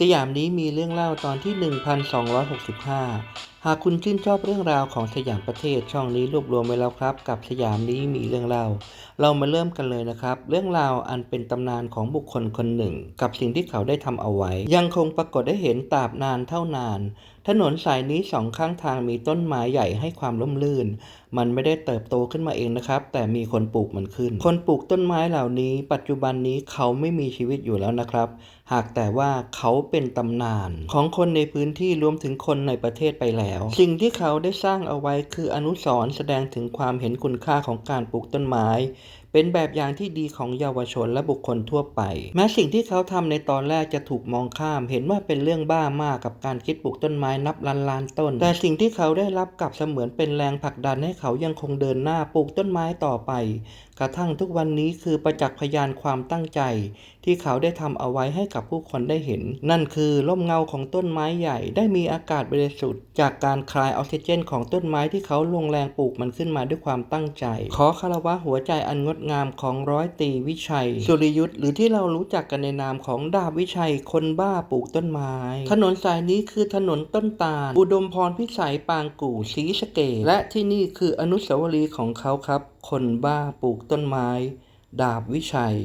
สยามนี้มีเรื่องเล่าตอนที่ 1265 หากคุณชื่นชอบเรื่องราวของสยามประเทศช่องนี้รวบรวมไว้แล้วครับ กับสยามนี้มีเรื่องเล่า เรามาเริ่มกันเลยนะครับ เรื่องราวอันเป็นตำนานของบุคคลคนหนึ่ง กับสิ่งที่เขาได้ทำเอาไว้ ยังคงปรากฏได้เห็นตราบนานเท่านาน ถนนสายนี้สองข้างทางมีต้นไม้ใหญ่ให้ความร่มรื่น มันไม่ได้เติบโตขึ้นมาเองนะครับ แต่มีคนปลูกมันขึ้น คนปลูกต้นไม้เหล่านี้ ปัจจุบันนี้เขาไม่มีชีวิตอยู่แล้วนะครับ หากแต่ว่าเขาเป็นตำนาน ของคนในพื้นที่รวมถึงคนในประเทศไปแล้วสิ่งที่เขาได้สร้างเอาไว้คืออนุสรณ์แสดงถึงความเห็นคุณค่าของการปลูกต้นไม้เป็นแบบอย่างที่ดีของเยาวชนและบุคคลทั่วไป แม้สิ่งที่เขาทำในตอนแรกจะถูกมองข้าม เห็นว่าเป็นเรื่องบ้ามากกับการคิดปลูกต้นไม้นับล้านล้านต้น แต่สิ่งที่เขาได้รับกลับเสมือนเป็นแรงผลักดันให้เขายังคงเดินหน้าปลูกต้นไม้ต่อไป กระทั่งทุกวันนี้คือประจักษ์พยานความตั้งใจ ที่เขาได้ทำเอาไว้ให้กับผู้คนได้เห็น นั่นคือร่มเงาของต้นไม้ใหญ่ได้มีอากาศบริสุทธิ์จากการคลายออกซิเจน ของต้นไม้ที่เขาลงแรงปลูกมันขึ้นมาด้วยความตั้งใจ ขอคารวะหัวใจอันงดงามของร้อยตีวิชัย สุริยุทธ์หรือที่เรารู้จักกันในนามของดาบวิชัยคนบ้าปลูกต้นไม้ ถนนสายนี้คือถนนต้นตาล อุดมพรพิสัยปางกู่ศรีสะเกตและที่นี่คืออนุสาวรีย์ของเขาครับ คนบ้าปลูกต้นไม้ ดาบวิชัย